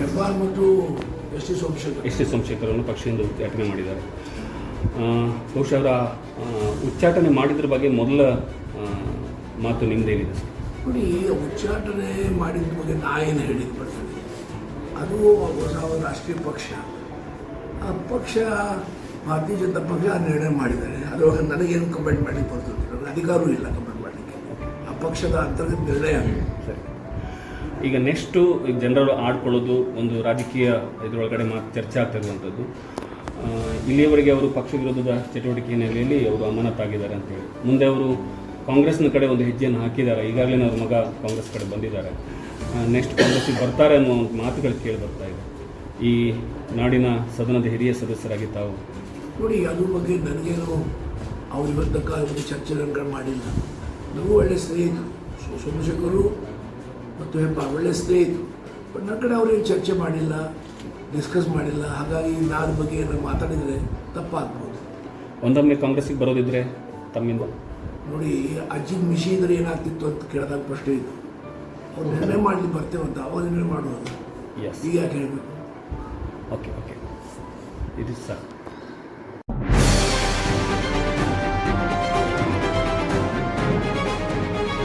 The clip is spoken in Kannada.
ಹೆಬ್ಬಾರ್ ಮತ್ತು S T Somashekar S T ಸೋಮಶೇಖರನ್ನು ಪಕ್ಷದಿಂದ ಉದ್ಘಾಟನೆ ಮಾಡಿದ್ದಾರೆ. ಬಹುಶಃ ಅವರ ಉಚ್ಚಾಟನೆ ಮಾಡಿದ್ರ ಬಗ್ಗೆ ಮೊದಲ ಮಾತು ನಿಮ್ಮದೇನಿದೆ ನೋಡಿ ಉಚ್ಚಾಟನೆ ಮಾಡಿದ ಬಗ್ಗೆ ನಾ ಏನು ಹೇಳಿದ್ ಬರ್ತದೆ ಅದು ಹೊಸ ರಾಷ್ಟ್ರೀಯ ಪಕ್ಷ. ಆ ಪಕ್ಷ ಭಾರತೀಯ ಜನತಾ ಪಕ್ಷ ಆ ನಿರ್ಣಯ ಮಾಡಿದ್ದಾರೆ. ಅದು ನನಗೇನು ಕಮೆಂಟ್ ಮಾಡಲಿಕ್ಕೆ ಬರ್ತದೆ? ನನಗೆ ಅಧಿಕಾರವೂ ಇಲ್ಲ ಕಮೆಂಟ್ ಮಾಡಲಿಕ್ಕೆ. ಆ ಪಕ್ಷದ ಅಂತರ್ಗತ ನಿರ್ಣಯ. ಸರಿ. ಈಗ ನೆಕ್ಸ್ಟು ಜನರಲ್ಲಿ ಆಡ್ಕೊಳ್ಳೋದು ಒಂದು ರಾಜಕೀಯ ಇದರೊಳಗಡೆ ಮಾತು ಚರ್ಚೆ ಆಗ್ತಾ ಇರುವಂಥದ್ದು ಇಲ್ಲಿಯವರೆಗೆ ಅವರು ಪಕ್ಷ ವಿರೋಧದ ಚಟುವಟಿಕೆ ಹಿನ್ನೆಲೆಯಲ್ಲಿ ಅವರು ಅಮಾನತಾಗಿದ್ದಾರೆ ಅಂತ ಹೇಳಿ. ಮುಂದೆ ಅವರು ಕಾಂಗ್ರೆಸ್ನ ಕಡೆ ಒಂದು ಹೆಜ್ಜೆಯನ್ನು ಹಾಕಿದ್ದಾರೆ. ಈಗಾಗಲೇ ಅವ್ರ ಮಗ ಕಾಂಗ್ರೆಸ್ ಕಡೆ ಬಂದಿದ್ದಾರೆ. ನೆಕ್ಸ್ಟ್ ಕಾಂಗ್ರೆಸ್ಸಿಗೆ ಬರ್ತಾರೆ ಅನ್ನೋ ಒಂದು ಮಾತುಗಳು ಕೇಳಿ ಬರ್ತಾ ಇದೆ. ಈ ನಾಡಿನ ಸದನದ ಹಿರಿಯ ಸದಸ್ಯರಾಗಿ ತಾವು. ನೋಡಿ ಅದ್ರ ಬಗ್ಗೆ ನನಗೇನು ಅವ್ರ ಇವತ್ತಕ್ಕ ಒಂದು ಚರ್ಚೆ ನನಗಳು ಮಾಡಿಲ್ಲ. ನನಗೂ ಒಳ್ಳೆ ಸ್ನೇಹಿತರು. ಸೋಮಶೇಖರು ಮತ್ತು ಹೆಬ್ಬ ಒಳ್ಳೆ ಸ್ನೇಹಿತರು ಬಟ್ ನನ್ನ ಕಡೆ ಅವ್ರೇನು ಚರ್ಚೆ ಮಾಡಿಲ್ಲ ಡಿಸ್ಕಸ್ ಮಾಡಿಲ್ಲ ಹಾಗಾಗಿ ನಾನು ಬಗ್ಗೆ ಏನಾದ್ರು ಮಾತಾಡಿದರೆ ತಪ್ಪಾಗ್ಬೋದು. ಒಂದೊಮ್ಮೆ ಕಾಂಗ್ರೆಸ್ಸಿಗೆ ಬರೋದಿದ್ರೆ ತಮ್ಮಿಂದ? ನೋಡಿ ಅಜ್ಜಿದ ಮಿಷಿ ಇದ್ರೆ ಏನಾಗ್ತಿತ್ತು ಅಂತ ಕೇಳಿದಾಗ ಪ್ರಶ್ನೆ ಇತ್ತು. ಅವ್ರು ನಿರ್ಣಯ ಮಾಡಲಿ ಅಂತ ಅವ್ರು ನಿರ್ಣಯ ಮಾಡುವುದು ಎಸ್ ಈಗ ಯಾಕೆ ಹೇಳಬೇಕು? ಓಕೆ ಓಕೆ ಇದು ಸರ್